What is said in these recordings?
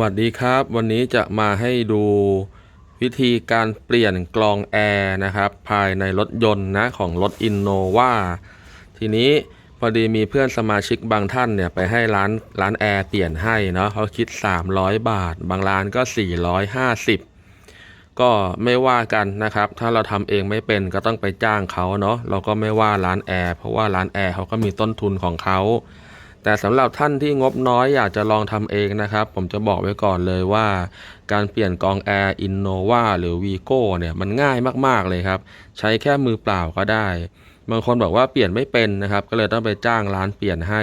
วัสดีครับ วันนี้จะมาให้ดูวิธีการเปลี่ยนกรองแอร์นะครับ ภายในรถยนต์นะของรถ Innova ทีนี้พอดีมีเพื่อนสมาชิกบางท่านเนี่ยไปให้ร้านร้านแอร์เปลี่ยนให้เนาะเขาคิด 300 บาท บางร้านก็ 450 ก็ไม่ว่ากันนะครับ ถ้าเราทำเองไม่เป็นก็ต้องไปจ้างเขาเนาะเราก็ไม่ว่าร้านแอร์เพราะว่าร้านแอร์เขาก็มีต้นทุนของเขา แต่สำหรับท่านที่งบน้อยอยากจะลองทำเองนะครับ ผมจะบอกไว้ก่อนเลยว่า การเปลี่ยนกองแอร์ Innova หรือ Vigo เนี่ยมันง่ายมากๆเลยครับ ใช้แค่มือเปล่าก็ได้ บางคนบอกว่าเปลี่ยนไม่เป็นนะครับ ก็เลยต้องไปจ้างร้านเปลี่ยนให้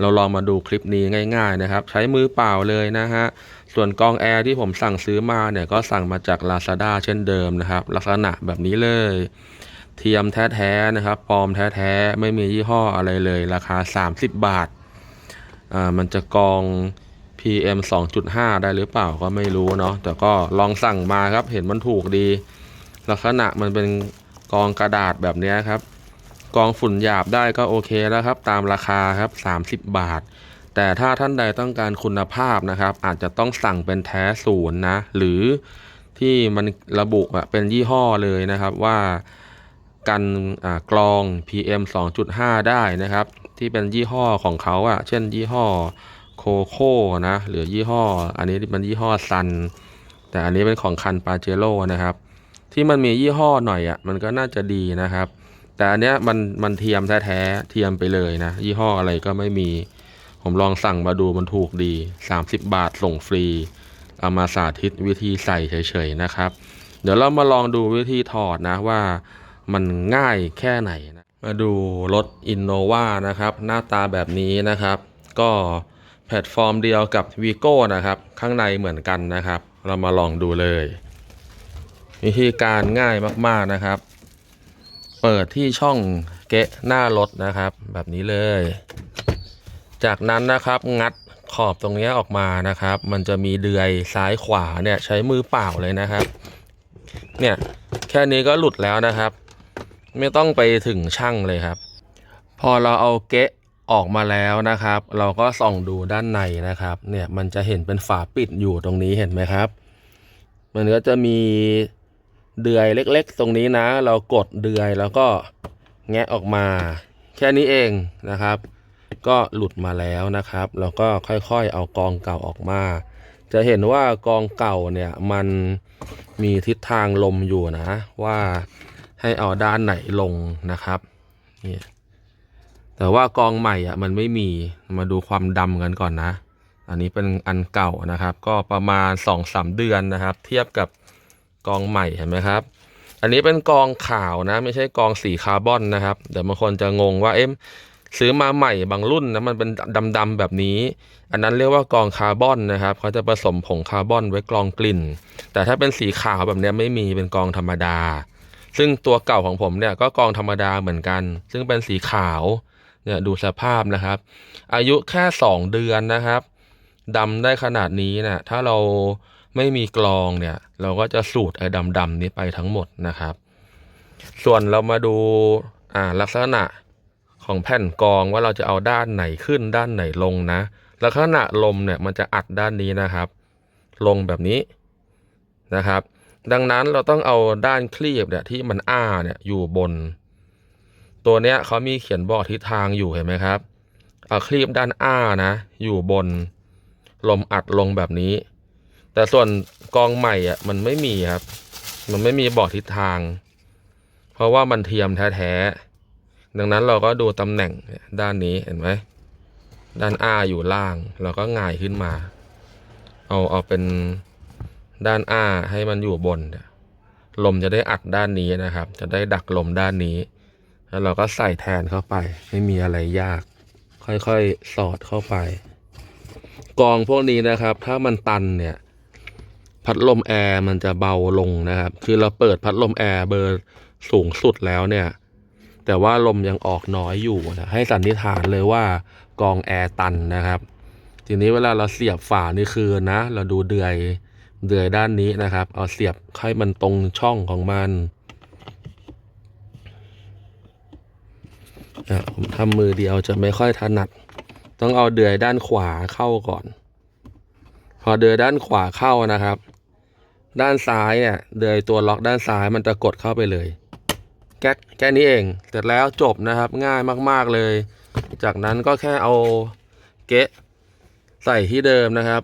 เราลองมาดูคลิปนี้ง่าย ๆนะครับ ใช้มือเปล่าเลยนะฮะส่วนกองแอร์ที่ผมสั่งซื้อมาเนี่ยก็สั่งมาจาก Lazada เช่นเดิมนะครับ ลักษณะแบบนี้เลยเทียมแท้ๆนะครับปลอมแท้ๆ ไม่มียี่ห้ออะไรเลย ราคา 30 บาท อ่ามันจะกอง PM 2.5 ได้หรือเปล่าก็ไม่รู้เนาะแต่ก็ลองสั่งมาครับเห็นมันถูกดี ลักษณะมันเป็นกองกระดาษแบบนี้ครับ กองฝุ่นหยาบได้ก็โอเคแล้วครับ ตามราคาครับ 30 บาท แต่ถ้าท่านใดต้องการคุณภาพนะครับ อาจจะต้องสั่งเป็นแท้ศูนย์นะ หรือที่มันระบุเป็นยี่ห้อเลยนะครับว่า กันอ่ากรอง PM 2.5 ได้นะครับ ที่เป็นยี่ห้อของเขาอะเช่นยี่ห้อโคโค่นะหรือยี่ห้อ อันนี้มันยี่ห้อซัน แต่อันนี้เป็นของคันปาเจโร่นะครับ ที่มันมียี่ห้อหน่อยอะมันก็น่าจะดีนะครับ แต่อันเนี้ยมันมันเทียมแท้ๆเทียมไปเลยนะ ยี่ห้ออะไรก็ไม่มี ผมลองสั่งมาดูมันถูกดี 30 บาทส่งฟรีเอามาสาธิตวิธีใส่เฉยๆนะครับ เดี๋ยวเรามาลองดูวิธีถอดนะว่า มันง่ายแค่ไหนนะมาดูรถ Innova นะครับ หน้าตาแบบนี้นะครับ ก็แพลตฟอร์มเดียวกับ Vigo นะครับ ข้างในเหมือนกันนะครับ เรามาลองดูเลย วิธีการง่ายมากๆนะครับ เปิดที่ช่องเกะหน้ารถนะครับ แบบนี้เลย จากนั้นนะครับงัดขอบตรงนี้ออกมานะครับ มันจะมีเดือยซ้ายขวาเนี่ยใช้มือเปล่าเลยนะครับ เนี่ยแค่นี้ก็หลุดแล้วนะครับ ไม่ต้องไปถึงช่างเลยครับ พอเราเอาเกะออกมาแล้วนะครับ เราก็ส่องดูด้านในนะครับ เนี่ยมันจะเห็นเป็นฝาปิดอยู่ตรงนี้เห็นไหมครับ มันก็จะมีเดือยเล็กๆ ตรงนี้นะ เรากดเดือยแล้วก็แงะออกมา แค่นี้เองนะครับ ก็หลุดมาแล้วนะครับแล้วก็ค่อยๆเอากองเก่าออกมา จะเห็นว่ากองเก่าเนี่ยมันมีทิศทางลมอยู่นะว่า ให้เอาด้านไหนลงนะครับนี่แต่ว่ากองใหม่อะมันไม่มีมาดูความดำกันก่อนนะ อันนี้เป็นอันเก่านะครับ ก็ประมาณ2อสเดือนนะครับ เทียบกับกองใหม่เห็นไหมครับ อันนี้เป็นกองขาวนะ ไม่ใช่กองสีคาร์บอนนะครับเดี๋ยวบางคนจะงงว่าเอ๊ะซื้อมาใหม่บางรุ่นนะมันเป็นดำๆแบบนี้ อันนั้นเรียกว่ากองคาร์บอนนะครับเขาจะผสมผงคาร์บอนไว้กรองกลิ่น แต่ถ้าเป็นสีขาวแบบนี้ไม่มีเป็นกองธรรมดา ซึ่งตัวเก่าของผมเนี่ยก็กองธรรมดาเหมือนกัน ซึ่งเป็นสีขาวเนี่ยดูสภาพนะครับ อายุแค่ 2 เดือนนะครับดำได้ขนาดนี้นะถ้าเราไม่มีกรองเนี่ย เราก็จะสูดไอ้ดำๆนี้ไปทั้งหมดนะครับ ส่วนเรามาดูอ่าลักษณะของแผ่นกรองว่าเราจะเอาด้านไหนขึ้นด้านไหนลงนะลักษณะลมเนี่ยมันจะอัดด้านนี้นะครับ ลงแบบนี้นะครับ ดังนั้นเราต้องเอาด้านคลีบเนี่ยที่มันอ้าเนี่ยอยู่บน ตัวเนี้ยเขามีเขียนบอกทิศทางอยู่เห็นไหมครับเอาคลีบด้านอ้านะ อยู่บนลมอัดลงแบบนี้ แต่ส่วนกองใหม่อะมันไม่มีครับ มันไม่มีบอกทิศทาง เพราะว่ามันเทียมแท้ๆดังนั้นเราก็ดูตำแหน่งด้านนี้เห็นไหมด้านอ้าอยู่ล่างเราก็ง่ายขึ้นมา เอาเอาเป็น ด้านอ้าให้มันอยู่บน ลมจะได้อัดด้านนี้นะครับ จะได้ดักลมด้านนี้ แล้วเราก็ใส่แทนเข้าไป ไม่มีอะไรยาก ค่อยๆ สอดเข้าไป กองพวกนี้นะครับ ถ้ามันตันเนี่ย พัดลมแอร์มันจะเบาลงนะครับ คือเราเปิดพัดลมแอร์เบอร์สูงสุดแล้วเนี่ย แต่ว่าลมยังออกน้อยอยู่นะให้สันนิษฐานเลยว่ากองแอร์ตันนะครับ ทีนี้เวลาเราเสียบฝานี่คือนะ เราดูเดือย เดือยด้านนี้นะครับ เอาเสียบให้มันตรงช่องของมันอะผมทำมือเดียวจะไม่ค่อยถนัด ต้องเอาเดือยด้านขวาเข้าก่อน พอเดินด้านขวาเข้านะครับ ด้านซ้ายเนี่ยเดือยตัวล็อกด้านซ้ายมันจะกดเข้าไปเลย แก๊กแค่นี้เอง เสร็จแล้วจบนะครับง่ายมากๆเลย จากนั้นก็แค่เอาเกะใส่ที่เดิมนะครับ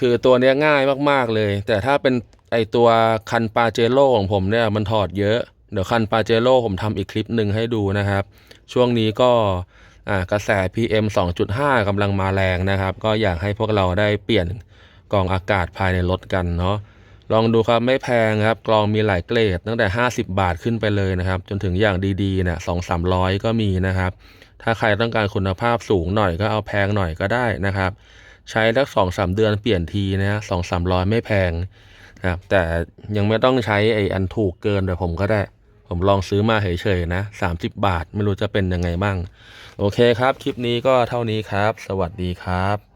คือตัวเนี้ยง่ายมากๆเลย แต่ถ้าเป็นไอตัวคันปาเจโร่ของผมเนี่ยมันถอดเยอะ เดี๋ยวคันปาเจโร่ผมทำอีกคลิปหนึ่งให้ดูนะครับ ช่วงนี้ก็กระแส PM 2.5กำลังมาแรงนะครับ ก็อยากให้พวกเราได้เปลี่ยนกรองอากาศภายในรถกันเนาะลองดูครับไม่แพงครับกรองมีหลายเกรดตั้งแต่ 50 บาทขึ้นไปเลยนะครับ จนถึงอย่างดีๆเนี่ยสองสามร้อยก็มีนะครับ ถ้าใครต้องการคุณภาพสูงหน่อยก็เอาแพงหน่อยก็ได้นะครับ ใช้สักสองสามเดือนเปลี่ยนทีนะฮะสองสามร้อยไม่แพงนะครับแต่ยังไม่ต้องใช้ไออันถูกเกินแบบผมก็ได้ ผมลองซื้อมาเฉยๆนะสามสิบบาทไม่รู้จะเป็นยังไงบ้าง โอเคครับ คลิปนี้ก็เท่านี้ครับ สวัสดีครับ